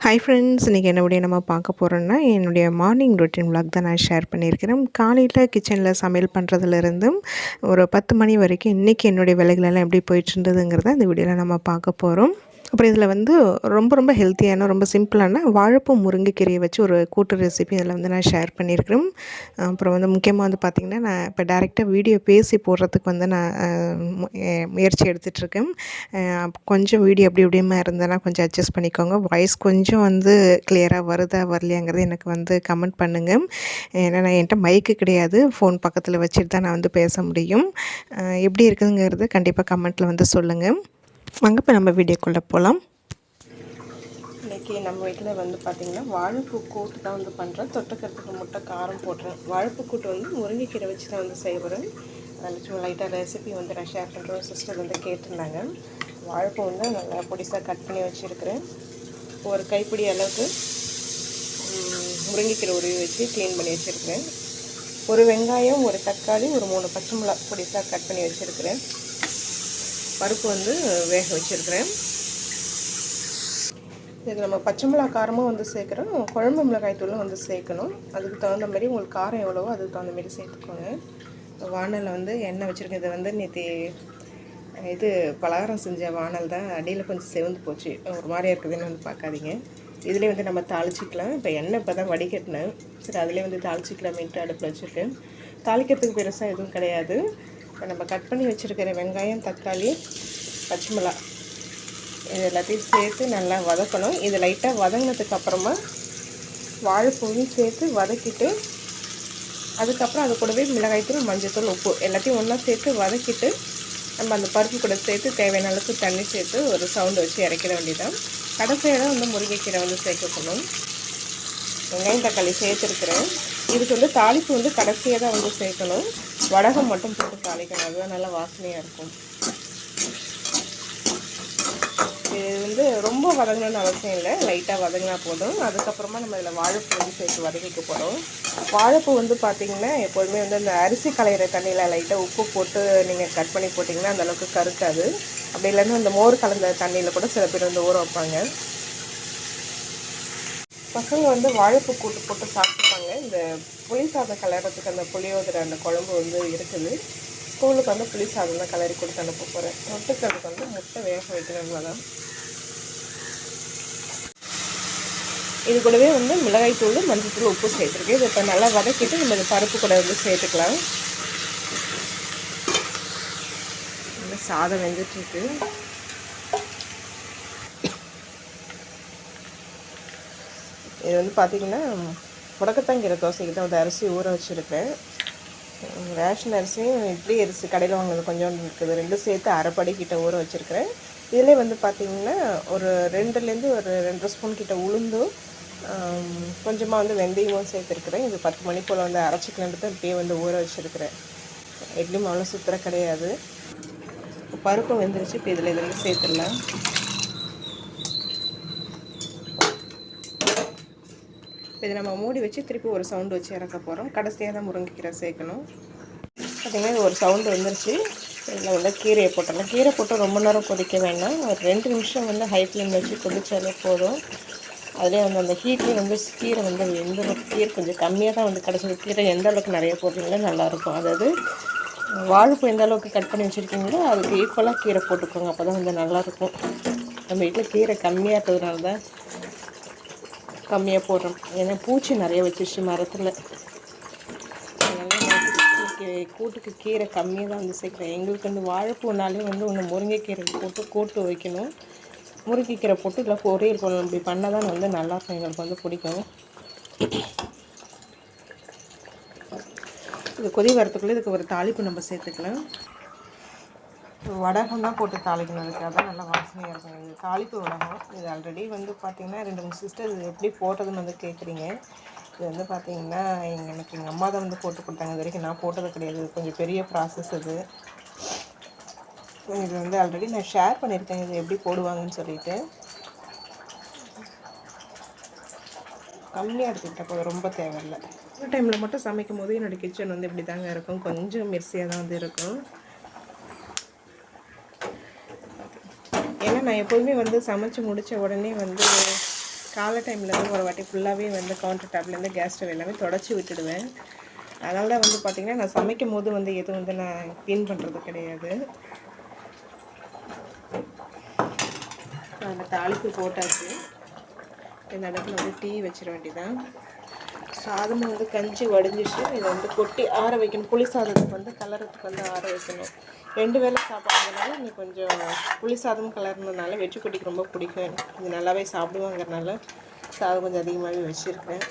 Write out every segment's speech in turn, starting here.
Hi friends இன்றைக்கி என்ன நம்ம பார்க்க போகிறோன்னா என்னுடைய மார்னிங் ரொட்டீன் விளாக் தான் நான் ஷேர் பண்ணியிருக்கிறேன். காலையில் கிச்சனில் சமையல் பண்ணுறதுலேருந்தும் ஒரு பத்து மணி வரைக்கும் இன்றைக்கி என்னுடைய வேலைகளெல்லாம் எப்படி போயிட்டு இருந்ததுங்கிறத இந்த வீடியோவில் நம்ம பார்க்க போகிறோம் அப்புறம் இதில் வந்து ரொம்ப ரொம்ப ஹெல்த்தியான ரொம்ப சிம்பிளான வாழைப்பூ முருங்கைக்கீரையை வச்சு ஒரு கூட்டு ரெசிபி அதில் வந்து நான் ஷேர் பண்ணியிருக்கிறேன். அப்புறம் வந்து முக்கியமாக வந்து பார்த்திங்கன்னா நான் இப்போ டேரெக்டாக வீடியோ பேசி போடுறதுக்கு வந்து நான் மு- முயற்சி எடுத்துகிட்ருக்கேன் கொஞ்சம் வீடியோ அப்படி இப்படியுமா இருந்தேன்னா கொஞ்சம் அட்ஜஸ்ட் பண்ணிக்கோங்க. வாய்ஸ் கொஞ்சம் வந்து கிளியராக வருதா வரலையாங்கிறது எனக்கு வந்து கமெண்ட் பண்ணுங்கள் ஏன்னா நான் என்கிட்ட மைக்கு கிடையாது. ஃபோன் பக்கத்தில் வச்சுட்டு தான் நான் வந்து பேச முடியும். எப்படி இருக்குதுங்கிறது கண்டிப்பாக கமெண்ட்டில் வந்து சொல்லுங்கள் வாங்க இப்போ நம்ம வீடியோக்குள்ளே போகலாம் இன்றைக்கி நம்ம வீட்டில் வந்து பார்த்திங்கன்னா வாழைப்பூ கூட்டு தான் வந்து பண்ணுறேன் தொட்டுக்கிறதுக்கு முட்டை காரம் போடுறேன் வாழைப்பூ கூட்டு வந்து முருங்கைக்கீரை வச்சு தான் வந்து செய்கிறேன் அதில் சும்மா லைட்டாக ரெசிபி வந்து நான் ஷேர் பண்ணுறோம் சிஸ்டர் வந்து கேட்டிருந்தாங்க. வாழைப்பூ வந்து நல்லா பொடிசாக கட் பண்ணி வச்சுருக்கிறேன். ஒரு கைப்பிடி அளவுக்கு முருங்கைக்கீரை உருவி வச்சு க்ளீன் பண்ணி வச்சுருக்கிறேன். ஒரு வெங்காயம் ஒரு தக்காளி ஒரு மூணு பச்சை மிளகா பொடிசாக கட் பண்ணி வச்சுருக்கிறேன். பருப்பு வந்து வேக வச்சுருக்கிறேன். இது நம்ம பச்சை மிளகா காரமும் வந்து சேர்க்குறோம் குழம்பு மிளகாய் தூளும் வந்து சேர்க்கணும். அதுக்கு தகுந்த மாதிரி உங்களுக்கு காரம் எவ்வளவோ அதுக்கு தகுந்த மாதிரி சேர்த்துக்கோங்க. வானலில் வந்து எண்ணெய் வச்சுருக்கேன் இது வந்து நேற்று இது பலகாரம் செஞ்ச வானல் தான் அடியில் கொஞ்சம் செவந்து போச்சு. ஒரு மாதிரியாக இருக்குதுன்னு வந்து பார்க்காதீங்க. இதுலேயே வந்து நம்ம தாளிச்சிக்கலாம். இப்போ எண்ணெய் இப்போ தான் வடிகட்டினேன். சரி அதிலே வந்து தாளிச்சிக்கலாம் மீன்ட்டு அடுப்பில் வச்சுருக்கேன். தாளிக்கிறதுக்கு பெருசாக எதுவும் கிடையாது. இப்போ நம்ம கட் பண்ணி வச்சுருக்கிற வெங்காயம் தக்காளி பச்சை மிளகா இது எல்லாத்தையும் சேர்த்து நல்லா வதக்கணும். இது லைட்டாக வதங்கினதுக்கப்புறமா வாழைப்பூவும் வாழைப்பூவையும் சேர்த்து வதக்கிட்டு அதுக்கப்புறம் அது கூடவே மிளகாய்த்தூள் மஞ்சத்தூள் உப்பு எல்லாத்தையும் ஒன்றா சேர்த்து வதக்கிட்டு நம்ம அந்த பருப்பு கூட சேர்த்து தேவையான அளவுக்கு தண்ணி சேர்த்து ஒரு சவுண்டு வச்சு இறக்கிட வேண்டியதான் கடைசியாக வந்து முருங்கைக்கீரை வந்து சேர்க்கணும் வெங்காயம் தக்காளி சேர்த்துருக்குறேன். இதுக்கு வந்து தாளிப்பு வந்து கடைசியாக தான் வந்து சேர்க்கணும். வடகம் மட்டும் போட்டு தாளிக்கணும். அதுதான் நல்லா வாசனையாக இருக்கும். இது வந்து ரொம்ப வதங்கணும்னு அவசியம் இல்லை. லைட்டாக வதங்கினா போதும். அதுக்கப்புறமா நம்ம இதில் வாழைப்பூ வந்து சேர்த்து வதக்கிக்க போகிறோம் வாழைப்பூ வந்து பார்த்திங்கன்னா எப்போதுமே வந்து அந்த அரிசி கலையிற தண்ணியில் லைட்டாக உப்பு போட்டு நீங்கள் கட் பண்ணி போட்டிங்கன்னா அந்தளவுக்கு கருக்காது. அப்படி இல்லைன்னா அந்த மோர் கலந்த தண்ணியில் கூட சில பேர் வந்து ஊற வைப்பாங்க. பசங்க வந்து வாழைப்பூ கூட்டு போட்டு சாப்பிட்டுப்பாங்க. இந்த புளி சாதம் கலரத்துக்கு அந்த புளியோதரை அந்த குழம்பு வந்து இருக்குது. ஸ்கூலுக்கு வந்து புளி சாதம் தான் கலரி கொடுத்து அனுப்ப போகிறேன் தொட்டுக்கிறதுக்கு வந்து முட்டை வேக வைக்கணும் தான் இது கூடவே வந்து மிளகாய் தூள் மஞ்சள் தூள் உப்பு சேர்த்துருக்கேன். இது இப்போ நல்லா வதக்கிட்டு நம்ம இந்த பருப்பு கூட வந்து சேர்த்துக்கலாம். சாதம் வெந்துட்டுருக்கு. இது வந்து பார்த்திங்கன்னா முடக்கத்தாங்கிற தோசைக்கு தான் வந்து அரிசி ஊற வச்சுருக்கேன் ரேஷன் அரிசியும் இட்லி அரிசி கடையில் வாங்கினது கொஞ்சம் இருக்குது. ரெண்டும் சேர்த்து அரைப்படி கிட்ட ஊற வச்சுருக்கிறேன். இதிலே வந்து பார்த்திங்கன்னா ஒரு ரெண்டுலேருந்து ஒரு ரெண்டு ஸ்பூன் கிட்ட உளுந்தும் கொஞ்சமாக வந்து வெந்தயமும் சேர்த்துருக்குறேன். இது பத்து மணி போல் வந்து அரைச்சிக்கலான்ட்டு இப்பயே வந்து ஊற வச்சுருக்கிறேன். இட்லி அவ்வளோ சுத்தர கிடையாது. பருப்பு வெந்துருச்சு இப்போ இதில் இதில் சேர்த்துடலாம். இதை நம்ம மூடி வச்சு திருப்பி ஒரு சவுண்டு வச்சு இறக்க போகிறோம் கடைசியாக தான் முருங்கைக்கீரை சேர்க்கணும். பார்த்திங்கன்னா இது ஒரு சவுண்டு வந்துருச்சு. இதில் வந்து கீரையை போட்டுடலாம் கீரை போட்டு ரொம்ப நேரம் கொதிக்க வேண்டாம். ஒரு ரெண்டு நிமிஷம் வந்து ஹை ஃப்ளேம் வச்சு கொதிச்சாலே போதும். அதிலே வந்து அந்த ஹீட்லேயே வந்து கீரை வந்து எந்த அளவுக்கு கீரை கொஞ்சம் கம்மியாக தான் வந்து கிடச்சிது. கீரை எந்த அளவுக்கு நிறைய போடுறீங்களோ நல்லாயிருக்கும் அதாவது வாழைப்பூ எந்த அளவுக்கு கட் பண்ணி வச்சுருக்கீங்களோ அதுக்கு ஈக்குவலாக கீரை போட்டுக்கோங்க. அப்போ தான் வந்து நல்லாயிருக்கும் நம்ம வீட்டில் கீரை கம்மியாக இருக்கிறதுனால தான் கம்மியாக போடுறோம். ஏன்னா பூச்சி நிறைய வச்சிருச்சு மரத்தில். கூட்டுக்கு கீரை கம்மியாக தான் வந்து சேர்க்குறேன். எங்களுக்கு வந்து வாழைப்பூனாலே வந்து ஒன்று முருங்கைக்கீரை போட்டு கூட்டு வைக்கணும். முருங்கைக்கீரை போட்டு இல்லை பொரியல் பண்ணணும் இப்படி பண்ணால் தான் வந்து நல்லாயிருக்கும் எங்களுக்கு வந்து பிடிக்கும். இது கொதி வரத்துக்குள்ளே இதுக்கு ஒரு தாளிப்பு நம்ம சேர்த்துக்கலாம். வடகம் தான் போட்டு தாளிக்கணும் அதுக்கு அதான் நல்லா வாசனையாக இருக்கும். இது தாளிப்பு வடகம். இது ஆல்ரெடி வந்து பார்த்திங்கன்னா ரெண்டு மூணு சிஸ்டர் இது எப்படி போட்டதுன்னு வந்து கேட்குறீங்க இது வந்து பார்த்திங்கன்னா எங்கள் எனக்கு எங்கள் அம்மா தான் வந்து போட்டு கொடுத்தாங்க. இது வரைக்கும் நான் போட்டது கிடையாது. கொஞ்சம் பெரிய ப்ராசஸ் இது. இது வந்து ஆல்ரெடி நான் ஷேர் பண்ணியிருக்கேன் இது எப்படி போடுவாங்கன்னு சொல்லிட்டு. கம்மியாக எடுத்துக்கிட்ட போதும். ரொம்ப தேவையில்லை. டைமில் மட்டும் சமைக்கும் போது என்னோடய கிச்சன் வந்து இப்படி தாங்க இருக்கும். கொஞ்சம் மெர்சியாக தான் வந்து இருக்கும் ஏன்னா நான் எப்போதுமே வந்து சமைச்சு முடித்த உடனே வந்து காலை டைமில் வந்து ஒரு வாட்டி ஃபுல்லாகவே வந்து கவுண்டர் டாப்லேருந்து கேஸ் ஸ்டவ் எல்லாமே தொடச்சி விட்டுடுவேன். அதனால தான் வந்து பார்த்திங்கன்னா நான் சமைக்கும் போது வந்து எதுவும் வந்து நான் க்ளீன் பண்ணுறது கிடையாது. அதில் தாளிப்பு போட்டாச்சு. இந்த இடத்துல வந்து டீ வச்சிட வேண்டியதான் சாதம் வந்து கஞ்சி வடிஞ்சிச்சு இதை வந்து கொட்டி ஆற வைக்கணும். புளி சாதத்துக்கு வந்து கலரத்துக்கு வந்து ஆற வைக்கணும். ரெண்டு வேலை சாப்பிட்றதுனால இன்னைக்கு கொஞ்சம் புளி சாதம் கலர்னதுனால வெற்றி குட்டிக்கு ரொம்ப பிடிக்கும் இது நல்லாவே சாப்பிடுவாங்கிறனால சாதம் கொஞ்சம் அதிகமாகவே வச்சுருக்கேன்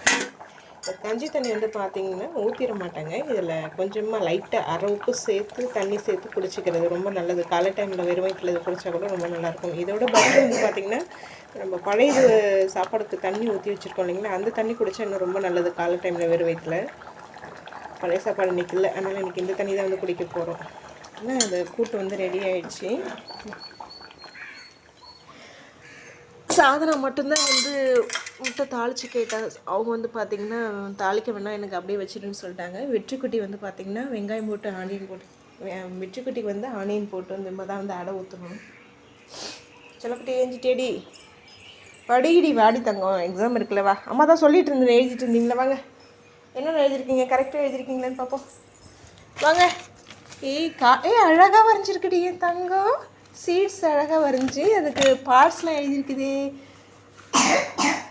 கஞ்சி தண்ணி வந்து பார்த்திங்கன்னா ஊற்றிட மாட்டாங்க. இதில் கொஞ்சமாக லைட்டாக அரை உப்பு சேர்த்து தண்ணி சேர்த்து குடிச்சிக்கிறது ரொம்ப நல்லது. காலை டைமில் வெறும் வயிற்றில் இது குடித்தா கூட ரொம்ப நல்லாயிருக்கும். இதோட பதில் வந்து பார்த்திங்கன்னா நம்ம பழைய சாப்பாடுக்கு தண்ணி ஊற்றி வச்சுருக்கோம் இல்லைங்களா? அந்த தண்ணி குடித்தா இன்னும் ரொம்ப நல்லது காலை டைமில் வெறும் வயிற்றில் பழைய சாப்பாடு இன்றைக்கி இல்லை. அதனால் இன்றைக்கி இந்த தண்ணி தான் வந்து குடிக்க போகிறோம் ஆனால் அது கூட்டு வந்து ரெடி ஆயிடுச்சு. சாதனா மட்டும்தான் வந்து முட்டை தாளித்து கேட்டால் அவங்க வந்து பார்த்திங்கன்னா தாளிக்க வேணாம் எனக்கு அப்படியே வச்சிடுன்னு சொல்லிட்டாங்க. வெற்றிக்குட்டி வந்து பார்த்திங்கன்னா வெங்காயம் போட்டு ஆனியன் போட்டு வெற்றிக்குட்டிக்கு வந்து ஆனியன் போட்டு வந்து மாதிரி தான் வந்து அடை ஊற்றணும் சொல்லப்பட்டு ஏஞ்சிட்டேடி படிகிடி வாடி தங்கம். எக்ஸாம் இருக்குல்ல வா. அம்மா தான் சொல்லிட்டு இருந்தேன் எழுதிட்டு இருந்தீங்களா வாங்க. என்னென்ன எழுதிருக்கீங்க? கரெக்டாக எழுதிருக்கீங்களான்னு பார்ப்போம் வாங்க. ஏய் கா ஏய் அழகாக வரைஞ்சிருக்குடி என் தங்கம். சீட்ஸ் அழகாக வரைஞ்சி அதுக்கு பார்ட்ஸ்லாம் எழுதியிருக்குதே.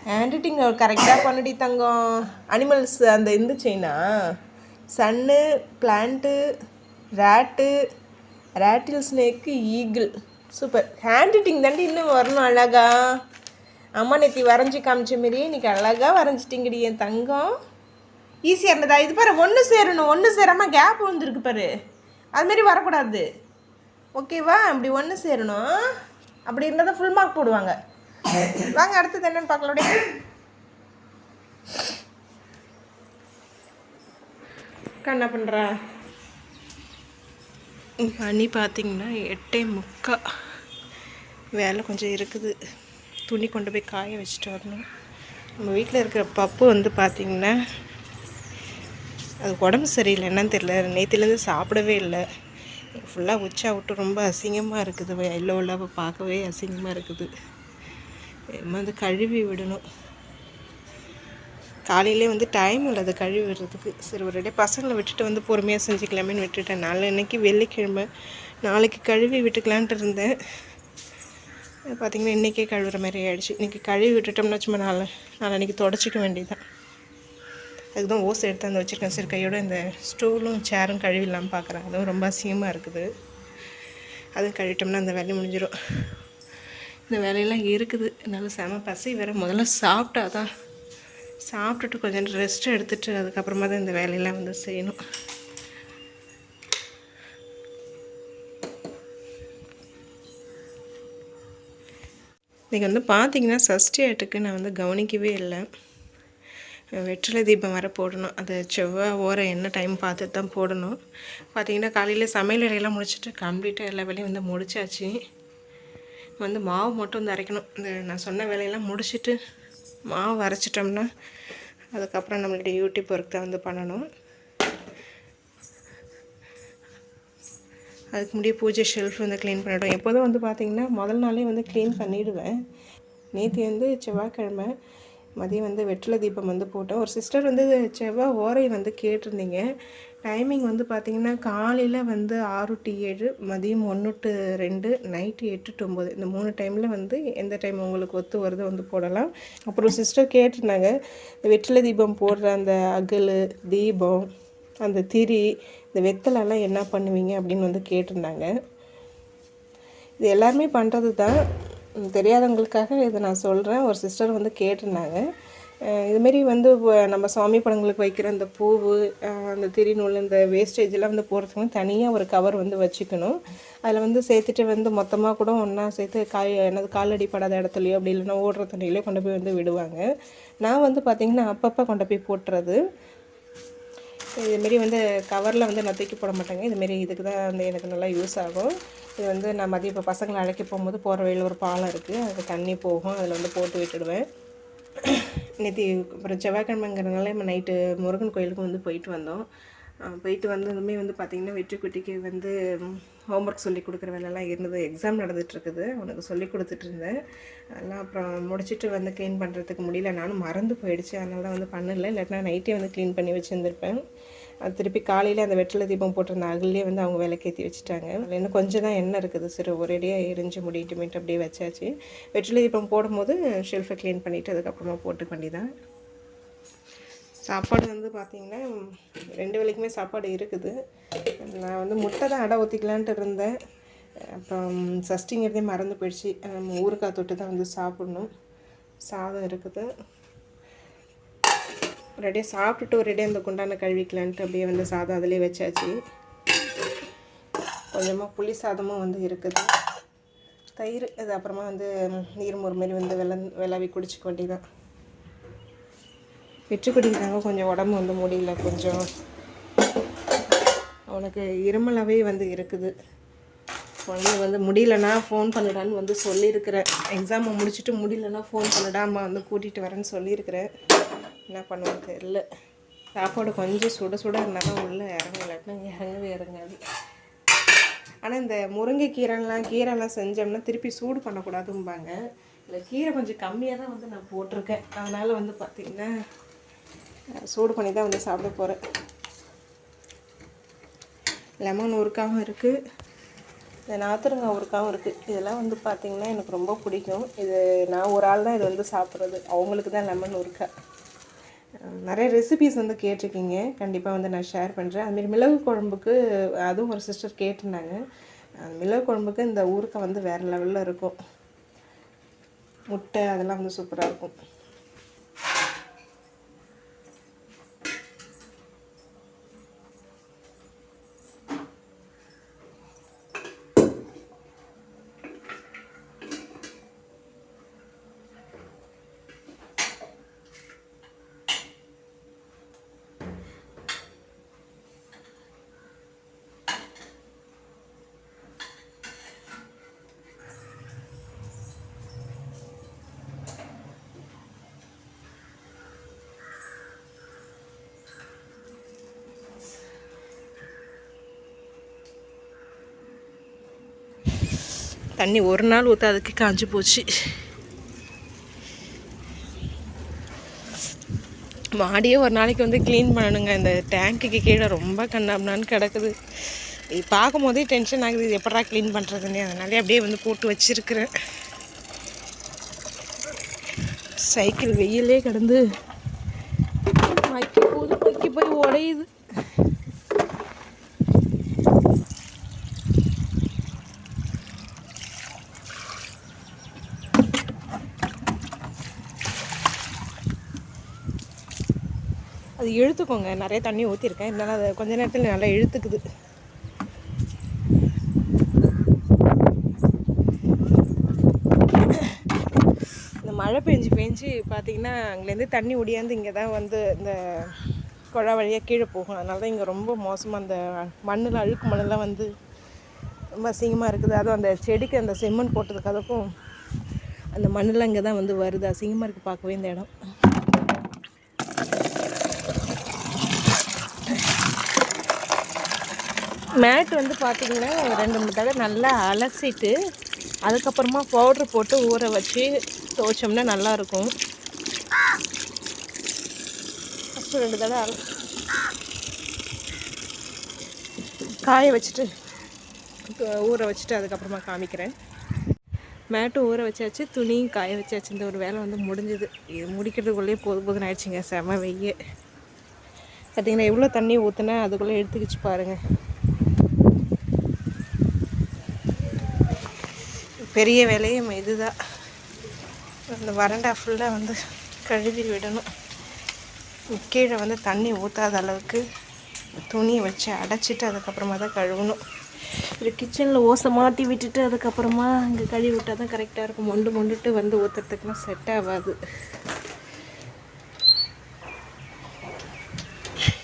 ஹேண்ட் ரைட்டிங் கரெக்டாக பண்ணுடி தங்கம். அனிமல்ஸ் அந்த இந்த செயினா சன்னு பிளான்ட்டு ரேட்டு ரேட்டில் snake eagle super hand writing தாண்டி இன்னும் வரணும் அழகா. அம்மா நேத்தி வரைஞ்சி காமிச்ச மாரியே இன்னைக்கு அழகாக வரைஞ்சிட்டிங்கடி என் தங்கம். ஈஸியாக இருந்ததா? இது பாரு ஒன்று சேரணும் ஒன்று சேராமல் கேப் வந்துருக்கு பாரு. அதுமாரி வரக்கூடாது. ஓகேவா அப்படி ஒன்று சேரணும். அப்படி இருந்தால் தான் ஃபுல் மார்க் போடுவாங்க. வாங்க அடுத்தது என்னன்னு பார்க்கலோட என்ன பண்ணுறா மணி பார்த்தீங்கன்னா எட்டே முக்கா. வேலை கொஞ்சம் இருக்குது. துணி கொண்டு போய் காய வச்சுட்டு வரணும். நம்ம வீட்டில் இருக்கிற பப்பு வந்து பார்த்திங்கன்னா அது உடம்பு சரியில்லை. என்னன்னு தெரியல. நேற்றுலேருந்து சாப்பிடவே இல்லை. ஃபுல்லாக உச்சா விட்டு ரொம்ப அசிங்கமாக இருக்குது. எல்லோ இல்லாமல் பார்க்கவே அசிங்கமாக இருக்குது. வந்து கழுவி விடணும். காலையிலே வந்து டைம் இல்லை அதை கழுவி விடுறதுக்கு. சரி ஒரு இடையே பசங்களை விட்டுட்டு வந்து பொறுமையாக செஞ்சுக்கலாமேன்னு விட்டுட்டேன். நாளை இன்றைக்கி வெள்ளிக்கிழமை. நாளைக்கு கழுவி விட்டுக்கலான்ட்டு இருந்தேன். பார்த்திங்கன்னா இன்றைக்கே கழுவுற மாதிரி ஆகிடுச்சு இன்றைக்கி கழுவி விட்டுட்டோம்னா சும்மா நாளை அன்றைக்கி தொடச்சிக்க வேண்டியதான் அதுக்கு தான் ஓசை எடுத்து அந்த வச்சுருக்கேன். சரி கையோட இந்த ஸ்டூலும் சேரும் கழுவிடலாம்னு பார்க்குறேன். அதுவும் ரொம்ப அசிங்கமாக இருக்குது. அதுவும் கழுவிட்டோம்னா அந்த வேலையை முடிஞ்சிடும் இந்த வேலையெல்லாம் இருக்குது. நல்லா செம பசி வேறு. முதல்ல சாப்பிட்டா தான். சாப்பிட்டுட்டு கொஞ்சம் ரெஸ்ட் எடுத்துட்டு அதுக்கப்புறமா தான் இந்த வேலையெல்லாம் வந்து செய்யணும். இன்றைக்கி வந்து பார்த்தீங்கன்னா சஷ்டி ஆட்டுக்கு நான் வந்து கவனிக்கவே இல்லை. வெற்றிலை தீபம் வர போடணும். அது செவ்வாய் ஓரம் என்ன டைம் பார்த்துட்டு தான் போடணும். பார்த்திங்கன்னா காலையில் சமையல் வேலையெல்லாம் முடிச்சுட்டு கம்ப்ளீட்டாக எல்லா வேலையும் வந்து முடிச்சாச்சு. வந்து மாவு மட்டும் வந்து அரைக்கணும். இந்த நான் சொன்ன வேலையெல்லாம் முடிச்சுட்டு மாவு அரைச்சிட்டோம்னா அதுக்கப்புறம் நம்மளுடைய யூடியூப் ஒர்க் தான் வந்து பண்ணணும். அதுக்கு முடிய பூஜை ஷெல்ஃப் வந்து க்ளீன் பண்ணிவிடுவேன் எப்போதும் வந்து பார்த்திங்கன்னா முதல் நாளே வந்து க்ளீன் பண்ணிவிடுவேன் நேற்று வந்து செவ்வாய்க்கிழமை மதியம் வந்து வெற்றிலை தீபம் வந்து போட்டோம். ஒரு சிஸ்டர் வந்து செவ்வாய் ஓரை வந்து கேட்டிருந்தீங்க. டைமிங் வந்து பார்த்திங்கன்னா காலையில் வந்து ஆறு டு ஏழு மதியம் ஒன்று டு ரெண்டு நைட்டு எட்டு டு ஒம்பது இந்த மூணு டைமில் வந்து எந்த டைம் உங்களுக்கு ஒத்து வருதோ வந்து போடலாம். அப்புறம் சிஸ்டர் கேட்டிருந்தாங்க இந்த வெற்றிலை தீபம் போடுற அந்த அகல் தீபம் அந்த திரி இந்த வெத்தலெல்லாம் என்ன பண்ணுவீங்க அப்படின்னு வந்து கேட்டிருந்தாங்க. இது எல்லாருமே பண்ணுறது தான் தெரியாதவங்களுக்காக இதை நான் சொல்கிறேன் ஒரு சிஸ்டர் வந்து கேட்டிருந்தாங்க. இதுமாரி வந்து நம்ம சுவாமி படங்களுக்கு வைக்கிற அந்த பூவு அந்த திரிநூல் இந்த வேஸ்டேஜ் எல்லாம் வந்து போகிறதுக்கு தனியாக ஒரு கவர் வந்து வச்சுக்கணும். அதில் வந்து சேர்த்துட்டு வந்து மொத்தமாக கூட ஒன்றா சேர்த்து காய் என்னது காலடி படாத இடத்துலையோ அப்படி இல்லைன்னா ஓடுற தண்ணியிலையோ கொண்டு போய் வந்து விடுவாங்க. நான் வந்து பார்த்திங்கன்னா அப்பப்போ கொண்டு போய் போட்டுறது. இதுமாரி வந்து கவரில் வந்து நான் தூக்கி போட மாட்டேங்க. இதுமாரி இதுக்கு தான் வந்து எனக்கு நல்லா யூஸ் ஆகும். இது வந்து நான் மதியம் இப்போ பசங்களை அழைக்க போகும்போது போகிற வழியில் ஒரு பாலம் இருக்குது. அது தண்ணி போகும். அதில் வந்து போட்டு விட்டுடுவேன். நேற்று அப்புறம் செவ்வாய்க்கிழமைங்கிறதுனால நம்ம நைட்டு முருகன் கோயிலுக்கு வந்து போயிட்டு வந்தோம். போயிட்டு வந்ததுமே வந்து பார்த்திங்கன்னா வெற்றிக்குட்டிக்கு வந்து ஹோம்ஒர்க் சொல்லி கொடுக்குற வேலைலாம் இருந்தது. எக்ஸாம் நடந்துகிட்ருக்குது. அவனுக்கு சொல்லி கொடுத்துட்டு இருந்தேன் அதெல்லாம் அப்புறம் முடிச்சுட்டு வந்து க்ளீன் பண்ணுறதுக்கு முடியல. நானும் மறந்து போயிடுச்சு. அதனால தான் வந்து பண்ணலை. இல்லாட்டினா நைட்டே வந்து க்ளீன் பண்ணி வச்சுருந்துருப்பேன். அது திருப்பி காலையில் அந்த வெற்றிலை தீபம் போட்டிருந்த அகல்லே வந்து அவங்க விளக்கேற்றி வச்சுட்டாங்க. அதில் இன்னும் கொஞ்சம் தான் எண்ணெய் இருக்குது. சரி ஒரேடியாக எரிஞ்சு முடிட்டுமேட்டு அப்படியே வச்சாச்சு. வெற்றிலை தீபம் போடும்போது ஷெல்ஃபை க்ளீன் பண்ணிவிட்டு அதுக்கப்புறமா போட்டுக்க வேண்டியதான் சாப்பாடு வந்து பார்த்திங்கன்னா ரெண்டு வேலைக்குமே சாப்பாடு இருக்குது. நான் வந்து முட்டை தான் அடை ஊற்றிக்கலான்ட்டு இருந்தேன். அப்புறம் சஷ்டிங்கிறதே மறந்து போயிடுச்சு. நம்ம ஊறுகாய் தொட்டு தான் வந்து சாப்பிட்ணும். சாதம் இருக்குது. ரெடியாக சாப்பிட்டுட்டு ஒரேடியாக அந்த குண்டான கழுவிக்கலான்ட்டு அப்படியே வந்து சாதம் அதிலே வச்சாச்சு. கொஞ்சமாக புளி சாதமும் வந்து இருக்குது. தயிர் அது அப்புறமா வந்து நீர் மாரி வந்து வெள்ள விளாவி குடிச்சிக்க வேண்டியதான் வெற்றி குடிக்கிறாங்க. கொஞ்சம் உடம்பு வந்து முடியல கொஞ்சம். அவனுக்கு இருமலாகவே வந்து இருக்குது. குழந்தை வந்து முடியலன்னா ஃபோன் பண்ணிடான்னு வந்து சொல்லியிருக்கிறேன். எக்ஸாமை முடிச்சுட்டு முடியலன்னா ஃபோன் பண்ணுடா அம்மா வந்து கூட்டிகிட்டு வரேன்னு சொல்லியிருக்கிறேன். என்ன பண்ணுவோம் தெரில சாப்பாடு கொஞ்சம் சுட சுட இருந்தால் தான் உள்ளே இறங்க இல்லாட்டினா இறங்கவே இறங்காது. ஆனால் இந்த முருங்கைக்கீரைலாம் கீரைலாம் செஞ்சோம்னா திருப்பி சூடு பண்ணக்கூடாதும்பாங்க. இந்த கீரை கொஞ்சம் கம்மியாக தான் வந்து நான் போட்டிருக்கேன். அதனால் வந்து பார்த்திங்கன்னா சூடு பண்ணி தான் வந்து சாப்பிட போகிறேன் லெமன் ஊறுக்காவும் இருக்குது இந்த நாத்திரங்காய் ஊறுக்காவும் இருக்குது இதெல்லாம் வந்து பார்த்திங்கன்னா எனக்கு ரொம்ப பிடிக்கும். இது நான் ஒரு ஆள் தான் இது வந்து சாப்பிட்றது. அவங்களுக்கு தான் லெமன் ஊறுக்காய் நிறைய ரெசிபிஸ் வந்து கேட்டிருக்கீங்க. கண்டிப்பாக வந்து நான் ஷேர் பண்ணுறேன் அதுமாரி மிளகு குழம்புக்கு அதுவும் ஒரு சிஸ்டர் கேட்டிருந்தாங்க. அந்த மிளகு குழம்புக்கு இந்த ஊறுக்காய் வந்து வேறு லெவலில் இருக்கும். முட்டை அதெல்லாம் வந்து சூப்பராக இருக்கும். தண்ணி ஒரு நாள் ஊற்றாதுக்கு காஞ்சி போச்சு. மாடியே ஒரு நாளைக்கு வந்து க்ளீன் பண்ணணுங்க. இந்த டேங்க்குக்கு கீழே ரொம்ப கண்ணாப்னான்னு கிடக்குது. பார்க்கும் போதே டென்ஷன் ஆகுது. இது எப்படா க்ளீன் பண்ணுறதுன்னு அதனாலே அப்படியே வந்து போட்டு வச்சுருக்கிறேன். சைக்கிள் வெயிலே கிடந்து. மக்கி போது மக்கி போய் உடையுது. அது இழுத்துக்கோங்க. நிறைய தண்ணி ஊற்றிருக்கேன் இருந்தாலும் அது கொஞ்ச நேரத்தில் நல்லா இழுத்துக்குது. இந்த மழை பெஞ்சு பெஞ்சு பார்த்திங்கன்னா அங்கேருந்து தண்ணி ஒடியாந்து இங்கே தான் வந்து இந்த குழா வழியாக கீழே போகும். அதனால தான் இங்கே ரொம்ப மோசமாக அந்த மண்ணில் அழுக்கு மண்ணெல்லாம் வந்து ரொம்ப அசிங்கமாக இருக்குது. அதுவும் அந்த செடிக்கு அந்த செம்மண் போட்டதுக்கு அதுக்கும் அந்த மண்ணெல்லாம் இங்கே தான் வந்து வருது. அசிங்கமாக இருக்குது பார்க்கவே இந்த இடம். மேட் வந்து பார்த்திங்கன்னா ரெண்டு மூணு தடவை நல்லா அலசிட்டு அதுக்கப்புறமா பவுட்ரு போட்டு ஊற வச்சு துவைச்சோம்னா நல்லாயிருக்கும். ஃபஸ்ட்டு ரெண்டு தடவை அல காய வச்சுட்டு ஊற வச்சுட்டு அதுக்கப்புறமா காமிக்கிறேன். மேட்டும் ஊற வச்சாச்சு துணியும் காய வச்சாச்சு. இந்த ஒரு வேலை வந்து முடிஞ்சுது. இது முடிக்கிறதுக்குள்ளேயே போது போதுன்னு ஆயிடுச்சுங்க. செம வெய்ய பார்த்தீங்கன்னா எவ்வளோ தண்ணி ஊற்றுனா அதுக்குள்ளே எடுத்துக்கிச்சு பாருங்கள் பெரிய வேலையும் இதுதான். அந்த வறண்டா ஃபுல்லாக வந்து கழுவி விடணும். கீழே வந்து தண்ணி ஊற்றாத அளவுக்கு துணியை வச்சு அடைச்சிட்டு அதுக்கப்புறமா தான் கழுவணும். இது கிச்சனில் ஓசை மாட்டி விட்டுட்டு அதுக்கப்புறமா இங்கே கழுவி விட்டால் தான் கரெக்டாக இருக்கும். மொண்டு மொண்டுட்டு வந்து ஊற்றுறதுக்குலாம் செட் ஆகாது.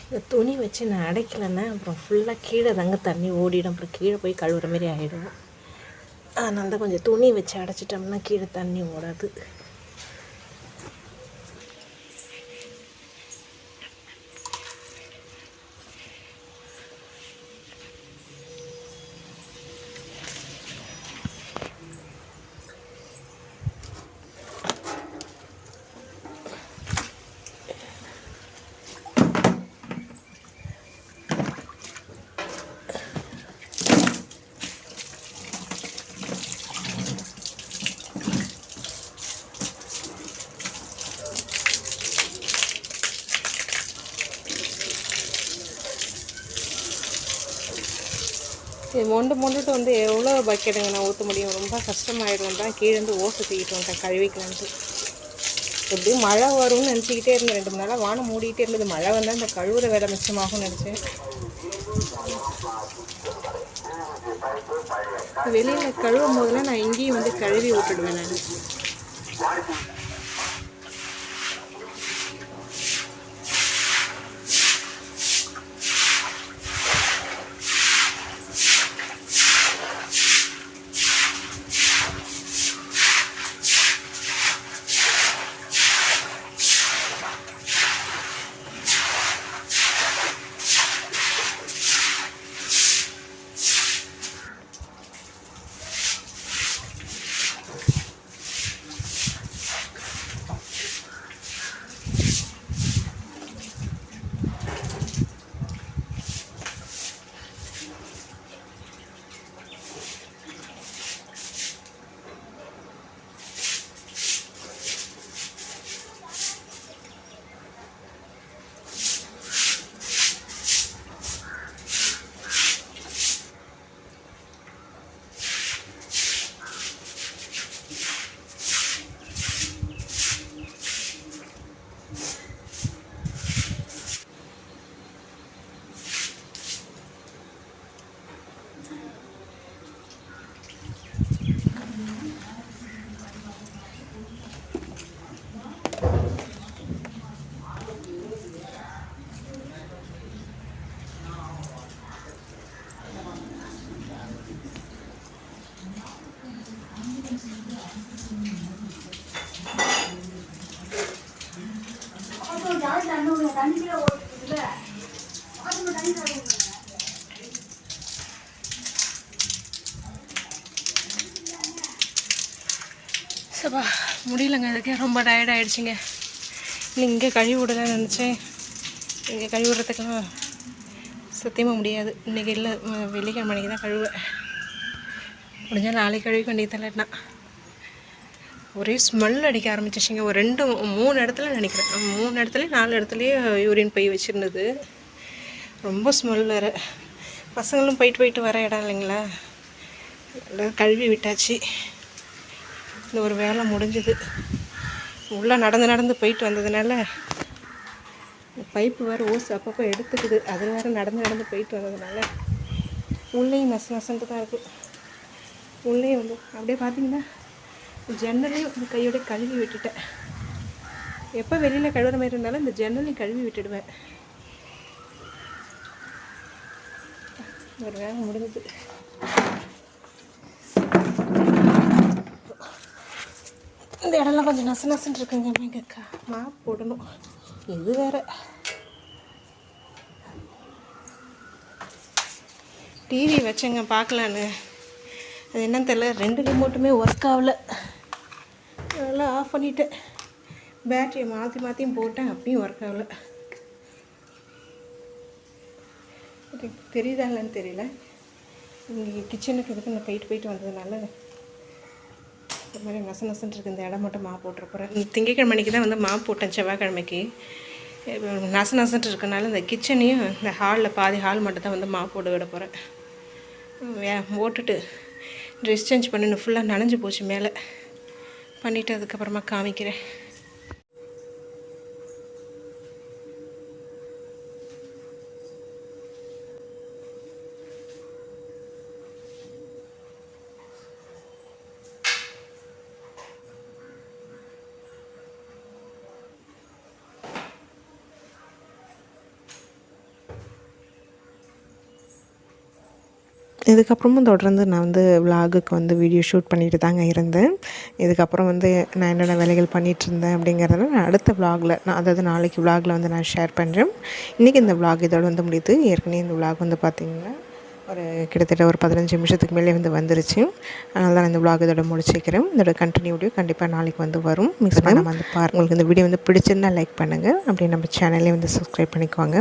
இந்த துணி வச்சு நான் அடைக்கலைன்னா அப்புறம் ஃபுல்லாக கீழே தாங்க தண்ணி ஓடிடும். அப்புறம் கீழே போய் கழுவுற மாதிரி ஆகிடும் அதனால தான் கொஞ்சம் துணி வச்சு அடைச்சிட்டோம்னா கீழே தண்ணி ஓடாது. மொண்டு மொண்டுட்டு வந்து எவ்வளோ பக்கெட்டுங்க நான் ஊற்ற முடியும்? ரொம்ப கஷ்டமாயிடும். தான் கீழேருந்து ஓசை தூக்கிட்டு வந்துட்டேன் கழுவிக்கலான்ட்டு. எப்படியும் மழை வரும்னு நினச்சிக்கிட்டே இருந்தேன். ரெண்டு மூணு நாளாக வானம் மூடிக்கிட்டே இருந்தது. மழை வந்தால் இந்த கழுவுற வேலை மிச்சமாகும்னு நினச்சேன். வெளியில் கழுவும் போதெல்லாம் நான் இங்கேயும் வந்து கழுவி விட்டுடுவேன் நான். முடியலங்க அதுக்கு ரொம்ப டயர்ட் ஆகிடுச்சிங்க இங்கே கழுவி விடலாம்னு நினச்சேன். இங்கே கழுவி விடுறதுக்கெல்லாம் சத்தியமாக முடியாது. இன்றைக்கி இல்லை வெள்ளிக்கிழமை அன்றைக்கி தான் கழுவேன் முடிஞ்சால் நாளைக்கு கழுவி வேண்டியது இல்லைன்னா ஒரே ஸ்மெல் அடிக்க ஆரம்பிச்சிச்சிங்க. ஒரு ரெண்டு மூணு இடத்துல நினைக்கிறேன். மூணு இடத்துல நாலு இடத்துலையே யூரின் போய் வச்சுருந்தது. ரொம்ப ஸ்மெல் வேறு. பசங்களும் போயிட்டு போயிட்டு வர இடம் இல்லைங்களா? எல்லாம் கழுவி விட்டாச்சு. இந்த ஒரு வேலை முடிஞ்சுது. உள்ளே நடந்து நடந்து போயிட்டு வந்ததுனால பைப்பு வேறு ஓஸ் அப்பப்போ எடுத்துக்குது. அது வேறு நடந்து நடந்து போயிட்டு வந்ததுனால உள்ளேயும் நசு நசன்ட்டு தான் இருக்குது உள்ளேயும் வந்து அப்படியே பார்த்தீங்கன்னா ஜன்னலையும் இந்த கையோட கழுவி விட்டுட்டேன். எப்போ வெளியில் கழுவுற மாதிரி இருந்தாலும் இந்த ஜன்னலையும் கழுவி விட்டுடுவேன். ஒரு வேலை முடிஞ்சுது. இந்த இடம்லாம் கொஞ்சம் நசு நசுன்னு இருக்குங்க அப்படிங்கக்கா மாப் போடணும். இது வேற. டிவி வச்சேங்க பார்க்கலான்னு. அது என்னன்னு தெரியல ரெண்டு ரிமோட்டுமே ஒர்க் ஆகல. அதெல்லாம் ஆஃப் பண்ணிட்டேன். பேட்டரியை மாற்றி மாற்றியும் போட்டேன் அப்பயும் ஒர்க் ஆகல. தெரியுதா இல்லைன்னு தெரியல. இங்கே கிச்சனுக்கு இதுக்கு நான் போயிட்டு போயிட்டு வந்ததுனால ஒரு மாதிரி நச நசன்னு இருக்குது இந்த இடம் மட்டும் மா போட்டுற போகிறேன் திங்கக்கிழமைக்கு தான் வந்து மா போட்டேன் செவ்வாய்க்கிழமைக்கு. நச நசன்ட்டு இருக்கனால இந்த கிச்சனையும் இந்த ஹாலில் பாதி ஹால் மட்டும் தான் வந்து மா போட்டு விட போகிறேன் போட்டுட்டு ட்ரெஸ் சேஞ்ச் பண்ணணும் ஃபுல்லாக நனைஞ்சு போச்சு மேலே. பண்ணிவிட்டு அதுக்கப்புறமா காமிக்கிறேன். இதுக்கப்புறமும் தொடர்ந்து நான் வந்து விலாகுக்கு வந்து வீடியோ ஷூட் பண்ணிட்டு தாங்க இருந்தேன். இதுக்கப்புறம் வந்து நான் என்னென்ன வேலைகள் பண்ணிகிட்டு இருந்தேன் அப்படிங்கிறதுல நான் அடுத்த விலாகில் நான் அதாவது நாளைக்கு விலாகில் வந்து நான் ஷேர் பண்ணுறேன் இன்றைக்கி இந்த விலாக் இதோடு வந்து முடியுது. ஏற்கனவே இந்த விலாக் வந்து பார்த்திங்கன்னா ஒரு கிட்டத்தட்ட ஒரு பதினஞ்சு நிமிஷத்துக்கு மேலே வந்து வந்துருச்சு. அதனால தான் இந்த விலாக் இதோட முடிச்சிக்கிறேன். இதோட கண்டினியூ வீடியோ கண்டிப்பாக நாளைக்கு வந்து வரும். மிஸ் பண்ணாமல் வந்து பாருங்கள் உங்களுக்கு இந்த வீடியோ வந்து பிடிச்சிருந்தால் லைக் பண்ணுங்கள் அப்படியே நம்ம சேனல்லே வந்து சப்ஸ்கிரைப் பண்ணிக்குவாங்க